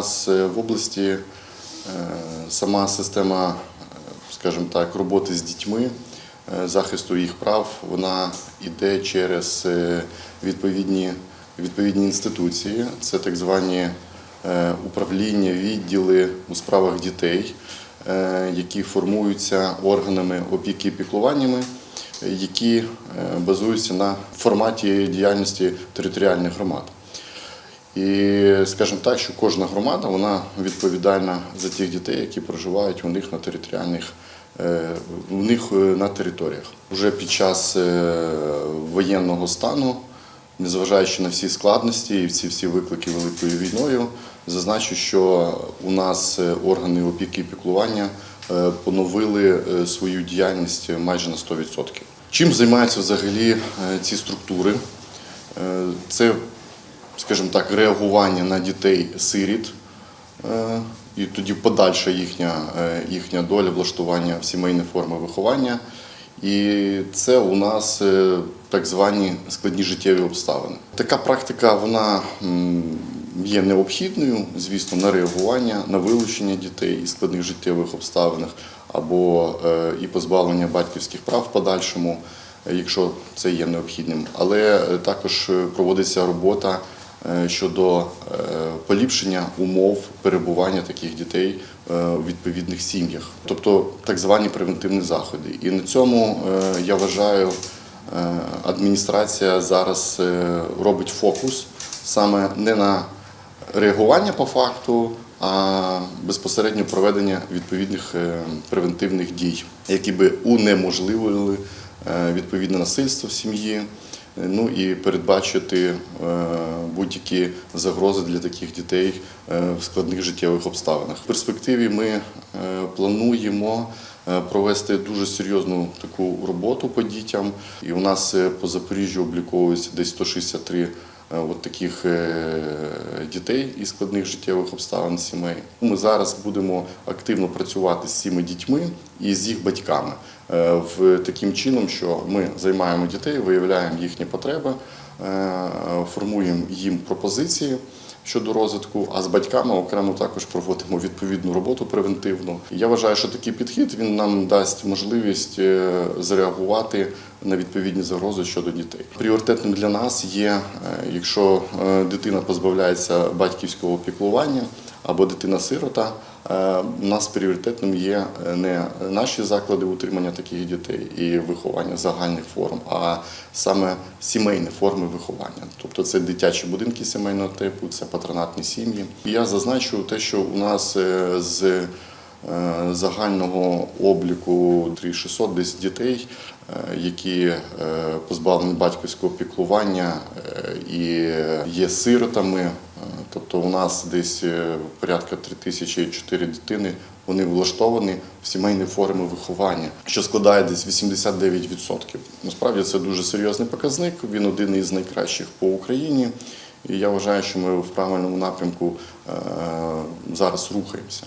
нас е, в області е, сама система, е, скажімо так, роботи з дітьми, захисту їх прав, вона йде через відповідні, відповідні інституції. Це так звані управління, відділи у справах дітей, які формуються органами опіки і піклуваннями, які базуються на форматі діяльності територіальних громад. І скажімо так, що кожна громада вона відповідальна за тих дітей, які проживають у них на територіальних е, у них е, на територіях. Уже під час е, воєнного стану, незважаючи на всі складності і всі всі виклики великою війною, зазначу, що у нас органи опіки і піклування поновили свою діяльність майже на 100%. Чим займаються взагалі ці структури? Це скажімо так, реагування на дітей-сиріт, е, і тоді подальша їхня, е, їхня доля, влаштування в сімейні форми виховання. І це у нас е, так звані складні життєві обставини. Така практика вона є необхідною, звісно, на реагування, на вилучення дітей із складних життєвих обставинах або і позбавлення батьківських прав в подальшому, якщо це є необхідним. Але також проводиться робота щодо е, поліпшення умов перебування таких дітей е, у відповідних сім'ях, тобто так звані превентивні заходи. І на цьому е, я вважаю, е, адміністрація зараз е, робить фокус саме не на реагування по факту, а безпосередньо проведення відповідних е, превентивних дій, які би унеможливили е, відповідне насильство в сім'ї, е, ну і передбачити е, будь-які загрози для таких дітей е, в складних життєвих обставинах. В перспективі ми е, плануємо е, провести дуже серйозну таку роботу по дітям. І у нас е, по Запоріжжю обліковується десь 163 е, от таких е, дітей із складних життєвих обставин сімей. Ми зараз будемо активно працювати з цими дітьми і з їх батьками е, в таким чином, що ми займаємо дітей, виявляємо їхні потреби, е, формуємо їм пропозиції. Щодо розвитку, а з батьками окремо також проводимо відповідну роботу превентивну. Я вважаю, що такий підхід він нам дасть можливість е, зреагувати на відповідні загрози щодо дітей. Пріоритетним для нас є, е, якщо е, дитина позбавляється батьківського піклування або дитина-сирота. е, У нас пріоритетним є е, не наші заклади утримання таких дітей і виховання загальних форм, а саме сімейні форми виховання. Тобто це дитячі будинки сімейного типу, це патронатні сім'ї. Я зазначу те, що у нас е, з загального обліку 3600 десь дітей, які позбавлені батьківського піклування і є сиротами. Тобто у нас десь е, порядка 3004 дитини, вони влаштовані в сімейні форми виховання, що складає десь 89%. Насправді це дуже серйозний показник. Він один із найкращих по Україні. І я вважаю, що ми в правильному напрямку е, зараз рухаємося.